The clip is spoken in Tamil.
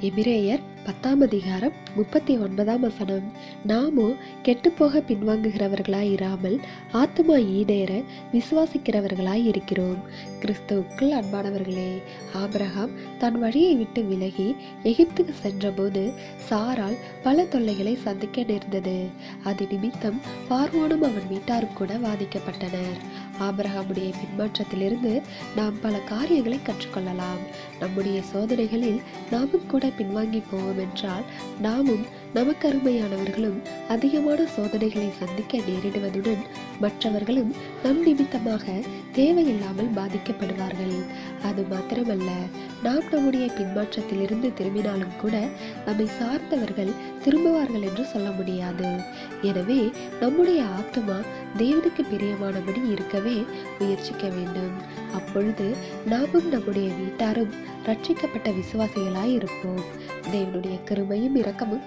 எபிரேயர் பத்தாம் அதிகாரம் முப்பத்தி ஒன்பதாம் வசனம். நாமோ கெட்டுப்போக பின்வாங்குகிறவர்களாய் இராமல் ஆத்துமா ஈடேற விசுவாசிக்கிறவர்களாய் இருக்கிறோம். கிறிஸ்துவுக்குள் அன்பானவர்களே ஆபிரகாம் தன் வழியை விட்டு விலகி எகிப்துக்கு சென்றபோது சாரால் பல தொல்லைகளை சந்திக்க நேர்ந்தது. அது நிமித்தம் பார்வோனும் அவன் வீட்டாரும் கூட வாதிக்கப்பட்டனர். ஆபிரகாமுடைய பின்மாற்றத்திலிருந்து நாம் பல காரியங்களை கற்றுக்கொள்ளலாம். நம்முடைய சோதனைகளில் நாமும் கூட பின்வாங்கி போவோம் என்றால் நாமும் நமக்கு அருமையானவர்களும் அதிகமான சோதனைகளை சந்திக்க நேரிடுவதுடன் மற்றவர்களும் நம் நிமித்தமாக தேவையில்லாமல் பாதிக்கப்படுவார்கள். அது மாத்திரமல்ல நாம் நம்முடைய பின்மாற்றத்திலிருந்து திரும்பினாலும் கூட நம்மை சார்ந்தவர்கள் திரும்புவார்கள் என்று சொல்ல முடியாது. எனவே நம்முடைய ஆத்மா தேவனுக்கு பிரியமானபடி இருக்கவே முயற்சிக்க வேண்டும். அப்பொழுது நாமும் நம்முடைய வீட்டாரும் ரட்சிக்கப்பட்ட விசுவாசிகளாய் இருப்போம். தேவனுடைய கருமையும் இரக்கமும்